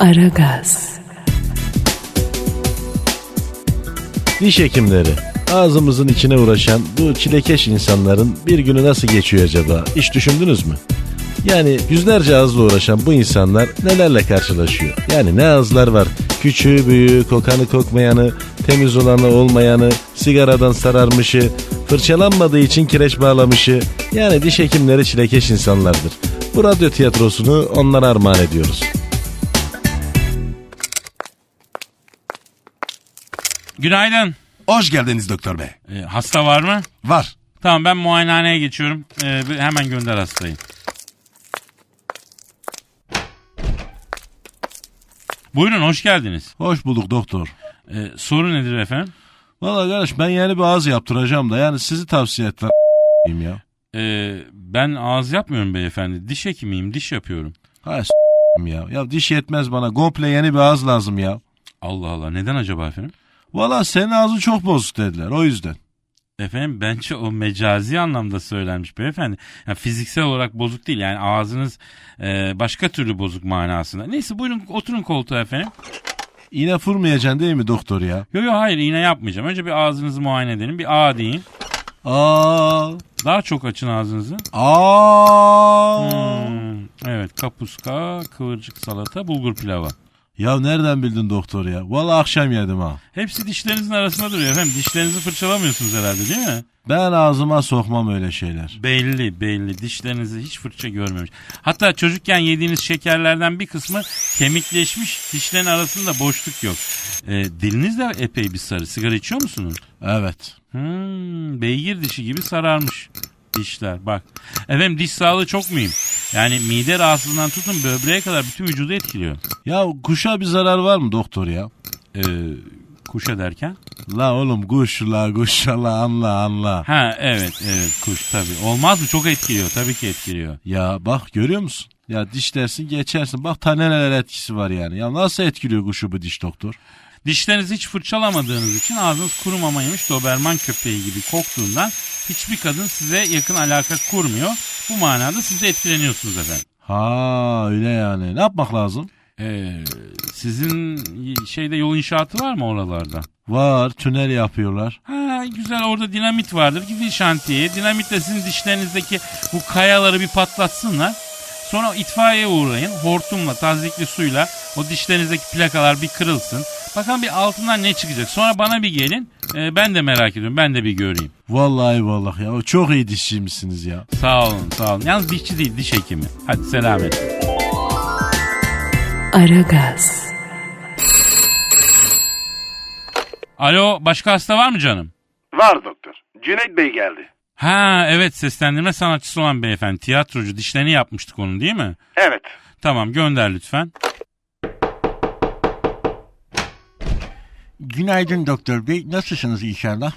Aragaz, Diş hekimleri. Ağzımızın içine uğraşan bu çilekeş insanların bir günü nasıl geçiyor acaba? Hiç düşündünüz mü? Yani yüzlerce ağızla uğraşan bu insanlar nelerle karşılaşıyor? Yani ne ağızlar var? Küçüğü büyüğü, kokanı kokmayanı, temiz olanı olmayanı, sigaradan sararmışı, fırçalanmadığı için kireç bağlamışı. Yani diş hekimleri çilekeş insanlardır. Bu radyo tiyatrosunu onlara armağan ediyoruz. Günaydın. Hoş geldiniz doktor bey. Ee, hasta var mı? Var. Tamam ben muayenehaneye geçiyorum. Ee, hemen gönder hastayı. Buyurun hoş geldiniz. Hoş bulduk doktor. Ee, soru nedir efendim? Valla kardeş ben yeni bir ağız yaptıracağım da yani sizi tavsiye ettiler ya. Ee, ben ağız yapmıyorum beyefendi. Diş hekimiyim diş yapıyorum. Ha ya. Ya diş yetmez bana. Komple yeni bir ağız lazım ya. Allah Allah neden acaba efendim? Valla senin ağzın çok bozuk dediler o yüzden. Efendim bence o mecazi anlamda söylenmiş beyefendi. Yani fiziksel olarak bozuk değil yani ağzınız e, başka türlü bozuk manasında. Neyse buyurun oturun koltuğa efendim. İğne vurmayacaksın değil mi doktor ya? Yok yok hayır iğne yapmayacağım. Önce bir ağzınızı muayene edelim. Bir A deyin. Aa, Daha çok açın ağzınızı. aa. Hmm, evet kapuska, kıvırcık salata, bulgur pilavı. Ya nereden bildin doktor ya? Valla akşam yedim ha. Hepsi dişlerinizin arasında duruyor efendim. Dişlerinizi fırçalamıyorsunuz herhalde değil mi? Ben ağzıma sokmam öyle şeyler. Belli belli dişlerinizi hiç fırça görmemiş. Hatta çocukken yediğiniz şekerlerden bir kısmı kemikleşmiş dişlerin arasında boşluk yok. Ee, diliniz de epey bir sarı. Sigara içiyor musunuz? Evet. Hmm, beygir dişi gibi sararmış dişler bak. Efendim diş sağlığı çok mühim. Yani mide rahatsızlığından tutun böbreğe kadar bütün vücudu etkiliyor. Ya kuşa bir zarar var mı doktor ya? Ee, kuşa derken? La oğlum kuş la kuş la anla anla. Ha evet evet kuş tabii. Olmaz mı? Çok etkiliyor. Tabii ki etkiliyor. Ya bak görüyor musun? Ya diş dersin geçersin. Bak ta neler etkisi var yani. Ya nasıl etkiliyor kuşu bu diş doktor? Dişlerinizi hiç fırçalamadığınız için ağzınız yemiş doberman köpeği gibi koktuğundan hiçbir kadın size yakın alaka kurmuyor. Bu manada siz de etkileniyorsunuz efendim. Ha öyle yani. Ne yapmak lazım? Ee, sizin şeyde yol inşaatı var mı oralarda? Var tünel yapıyorlar. Ha güzel orada dinamit vardır. Gidin şantiyeye. Dinamitle sizin dişlerinizdeki bu kayaları bir patlatsınlar. Sonra itfaiyeye uğrayın. Hortumla, tazikli suyla o dişlerinizdeki plakalar bir kırılsın. Bakalım bir altından ne çıkacak. Sonra bana bir gelin. Ee, ben de merak ediyorum. Ben de bir göreyim. Vallahi vallahi ya. Çok iyi dişçiymişsiniz ya. Sağ olun, sağ olun. Yalnız dişçi değil, diş hekimi. Hadi selamet. Aragaz, Alo, başka hasta var mı canım? Var doktor. Cüneyt Bey geldi. Ha evet seslendirme sanatçısı olan beyefendi. Tiyatrocu. Dişlerini yapmıştık onun değil mi? Evet. Tamam gönder lütfen. Günaydın doktor bey. Nasılsınız inşallah?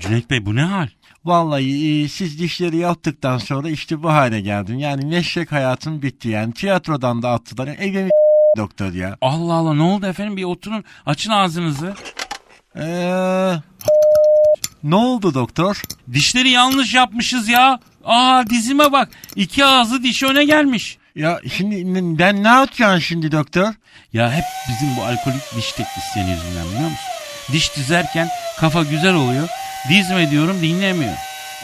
Cüneyt Bey bu ne hal? Vallahi e, siz dişleri yaptıktan sonra işte bu hale geldim. Yani meslek hayatım bitti yani. Tiyatrodan da attılar. Evimi doktor ya. Allah Allah ne oldu efendim bir oturun açın ağzınızı. Eee... Ne oldu doktor? Dişleri yanlış yapmışız ya. Aa dizime bak iki ağzı diş öne gelmiş. Ya şimdi ben ne yapacağım şimdi doktor? Ya hep bizim bu alkolik diş teknisyeni yüzünden biliyor musun? Diş dizerken kafa güzel oluyor. Dizme diyorum dinlemiyor.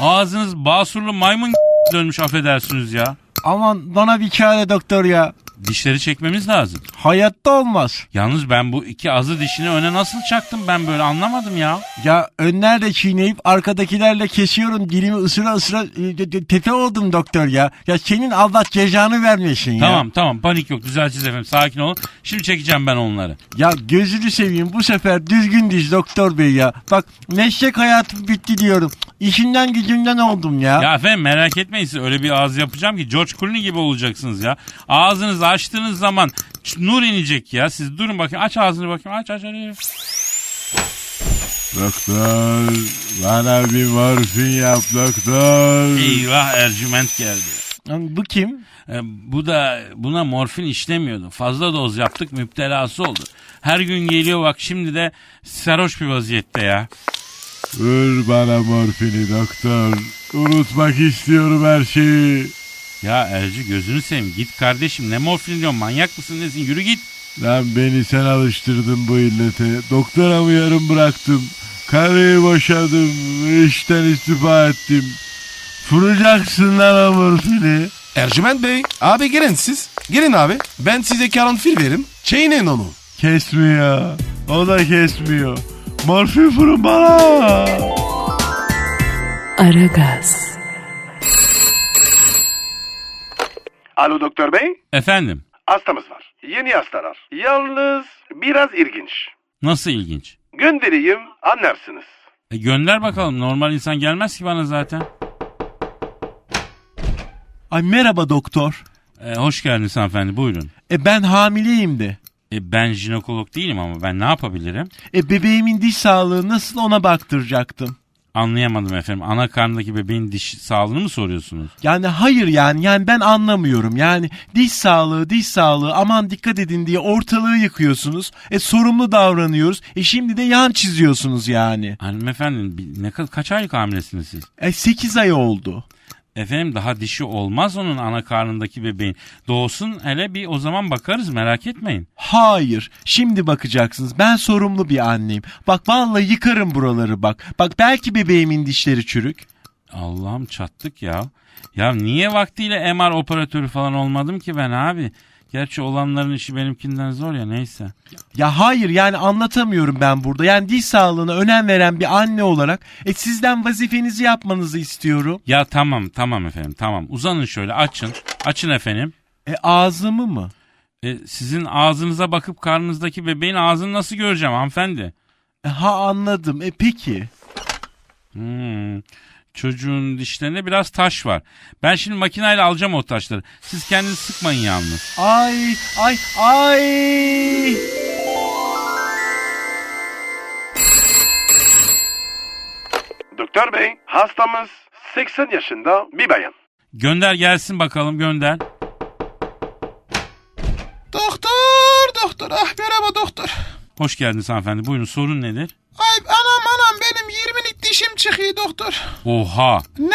Ağzınız basurlu maymun dönmüş affedersiniz ya. Aman bana bir çare doktor ya. Dişleri çekmemiz lazım. Hayatta olmaz. Yalnız ben bu iki azı dişini öne nasıl çaktım ben böyle anlamadım ya. Ya önlerle çiğneyip arkadakilerle kesiyorum. Dilimi ısıra ısıra e, tepe oldum doktor ya. Ya senin Allah cezanı vermesin ya. Tamam tamam panik yok düzelteceğiz efendim sakin olun. Şimdi çekeceğim ben onları. Ya gözünü seveyim bu sefer düzgün diz doktor bey ya. Bak meslek hayatım bitti diyorum. İşinden gücünden oldum ya. Ya efendim merak etmeyin siz öyle bir ağız yapacağım ki George Clooney gibi olacaksınız ya. Ağzınızı açtığınız zaman nur inecek ya. Siz durun bakayım aç ağzını bakayım aç aç aç. Doktor bana bir morfin yap doktor. Eyvah Ercüment geldi. Bu kim? E, bu da buna morfin işlemiyordu. Fazla doz yaptık müptelası oldu. Her gün geliyor bak şimdi de sarhoş bir vaziyette ya. Ver bana morfini doktor. Unutmak istiyorum her şeyi. Ya Ercü gözünü seveyim git kardeşim ne morfin diyorsun manyak mısın nesin yürü git. Lan beni sen alıştırdın bu illete. Doktora mı yarım bıraktım. Karıyı boşadım. işten istifa ettim. Fıracaksın lan hamur seni. Ercüment Bey, abi gelin siz. Gelin abi. Ben size karanfil veririm. Çiğneyin onu. Kesmiyor. O da kesmiyor. Morfin fırın bana. Aragaz, Alo doktor bey. Efendim Hastamız var. Yeni hastalar. Yalnız biraz ilginç. nasıl ilginç? Göndereyim anlarsınız. E gönder bakalım normal insan gelmez ki bana zaten. Ay merhaba doktor. E, hoş geldiniz hanımefendi buyurun. E ben hamileyim de. E, ben jinekolog değilim ama ben ne yapabilirim? E bebeğimin diş sağlığı nasıl ona baktıracaktım. Anlayamadım efendim. Ana karnındaki bebeğin diş sağlığını mı soruyorsunuz? Yani hayır yani yani ben anlamıyorum. Yani diş sağlığı diş sağlığı aman dikkat edin diye ortalığı yıkıyorsunuz. E sorumlu davranıyoruz. E şimdi de yan çiziyorsunuz yani. Hanımefendi bir- ne kadar kaç aylık hamilesiniz siz? E 8 ay oldu. Efendim daha dişi olmaz onun ana karnındaki bebeğin. Doğsun hele bir o zaman bakarız merak etmeyin. Hayır. Şimdi bakacaksınız. Ben sorumlu bir anneyim. Bak vallahi yıkarım buraları bak. Bak belki bebeğimin dişleri çürük. Allah'ım çattık ya. Ya niye vaktiyle MR operatörü falan olmadım ki ben abi? Gerçi olanların işi benimkinden zor ya neyse. Ya hayır yani anlatamıyorum ben burada. Yani diş sağlığına önem veren bir anne olarak e sizden vazifenizi yapmanızı istiyorum. Ya tamam tamam efendim tamam uzanın şöyle açın. Açın efendim. E ağzımı mı? E, sizin ağzınıza bakıp karnınızdaki bebeğin ağzını nasıl göreceğim hanımefendi? E, ha anladım. E peki. Hmm. Çocuğun dişlerinde biraz taş var. Ben şimdi makineyle alacağım o taşları. Siz kendinizi sıkmayın yalnız. Ay ay ay. Doktor bey, hastamız 80 yaşında bir bayan. Gönder gelsin bakalım gönder. Doktor, doktor. Ah merhaba doktor. Hoş geldiniz hanımefendi. Buyurun sorun nedir? Ay anam anam benim 20'lik dişim çıkıyor doktor. Oha. Ne?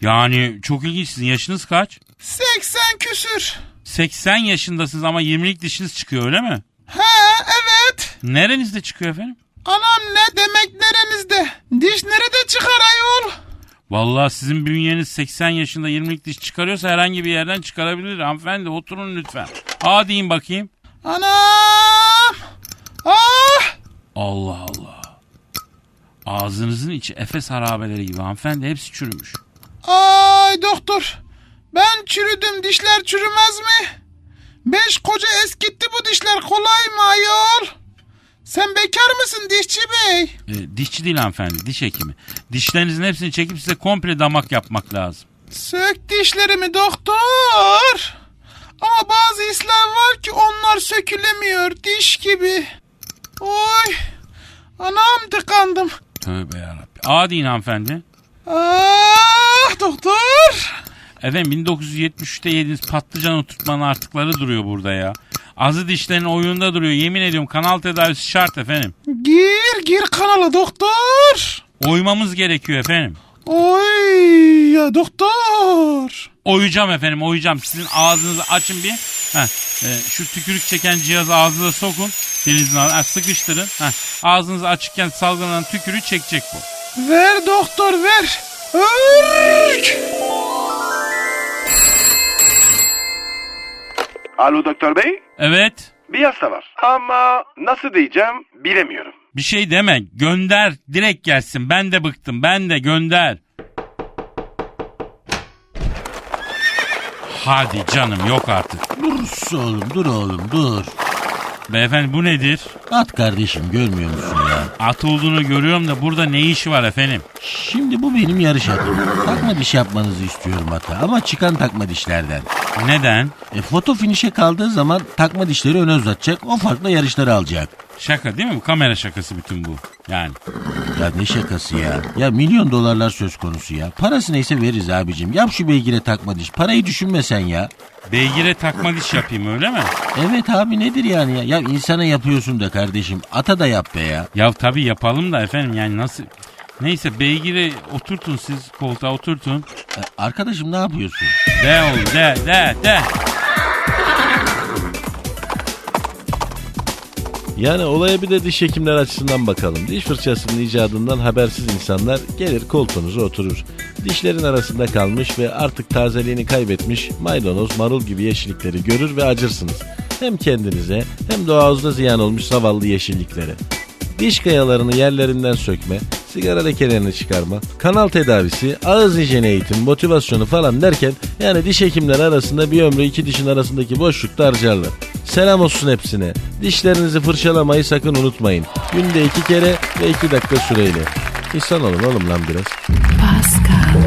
Yani çok ilginç. Sizin yaşınız kaç? 80 küsür. 80 yaşındasınız ama 20'lik dişiniz çıkıyor öyle mi? Ha evet. Nerenizde çıkıyor efendim? Anam ne demek nerenizde? Diş nerede çıkar ayol? Vallahi sizin bünyeniz 80 yaşında 20'lik diş çıkarıyorsa herhangi bir yerden çıkarabilir. Hanımefendi oturun lütfen. Aa deyin bakayım. Anam. Ah. Allah Allah. Ağzınızın içi Efes harabeleri gibi hanımefendi hepsi çürümüş. Ay doktor. Ben çürüdüm dişler çürümez mi? Beş koca eskitti bu dişler kolay mı ayol? Sen bekar mısın dişçi bey? Ee, dişçi değil hanımefendi diş hekimi. Dişlerinizin hepsini çekip size komple damak yapmak lazım. Sök dişlerimi doktor. Ama bazı hisler var ki onlar sökülemiyor diş gibi. Oy. Anam tıkandım. Tövbe yarabbim. Aa deyin hanımefendi. Ah doktor. Efendim 1973'te yediğiniz patlıcan oturtmanın artıkları duruyor burada ya. Azı dişlerin oyunda duruyor. Yemin ediyorum kanal tedavisi şart efendim. Gir gir kanala doktor. Oymamız gerekiyor efendim. Oy ya doktor. Oyacağım efendim oyacağım. Sizin ağzınızı açın bir. Heh, e, şu tükürük çeken cihazı ağzınıza sokun. Denizin ağzına sıkıştırın. Heh, ağzınızı açıkken salgılanan tükürüğü çekecek bu. Ver doktor ver. Örk. Alo doktor bey, Evet. bir hasta var. Ama nasıl diyeceğim bilemiyorum. Bir şey deme. Gönder. Direkt gelsin. Ben de bıktım. Ben de gönder. Hadi canım yok artık. Dur oğlum dur oğlum dur. Beyefendi bu nedir? At kardeşim görmüyor musun ya? At olduğunu görüyorum da burada ne işi var efendim? Şimdi bu benim yarış atım. Takma diş yapmanızı istiyorum hatta ama çıkan takma dişlerden. Neden? E, foto finişe kaldığı zaman takma dişleri öne uzatacak o farklı yarışları alacak. Şaka değil mi bu? Kamera şakası bütün bu. Yani. Ya ne şakası ya. Ya milyon dolarlar söz konusu ya. Parası neyse veririz abicim. Yap şu beygire takma diş. Parayı düşünme sen ya. Beygire takma diş yapayım öyle mi? Evet abi nedir yani ya? Ya insana yapıyorsun da kardeşim. Ata da yap be ya. Ya tabii yapalım da efendim yani nasıl... Neyse beygire oturtun siz koltuğa oturtun. E, arkadaşım ne yapıyorsun? De oğlum de de de. Yani olaya bir de diş hekimleri açısından bakalım. Diş fırçasının icadından habersiz insanlar gelir koltuğunuza oturur. Dişlerin arasında kalmış ve artık tazeliğini kaybetmiş maydanoz, marul gibi yeşillikleri görür ve acırsınız. Hem kendinize hem doğanızda ziyan olmuş zavallı yeşilliklere. Diş kayalarını yerlerinden sökme, sigara lekelerini çıkarma, kanal tedavisi, ağız hijyeni eğitim, motivasyonu falan derken yani diş hekimleri arasında bir ömrü iki dişin arasındaki boşlukta harcarlar. Selam olsun hepsine. Dişlerinizi fırçalamayı sakın unutmayın. Günde iki kere ve iki dakika süreyle. İnsan olun oğlum lan biraz. Pascal,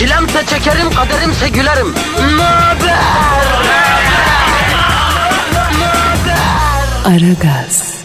Çilemse çekerim, kaderimse gülerim. Möber! Aragaz.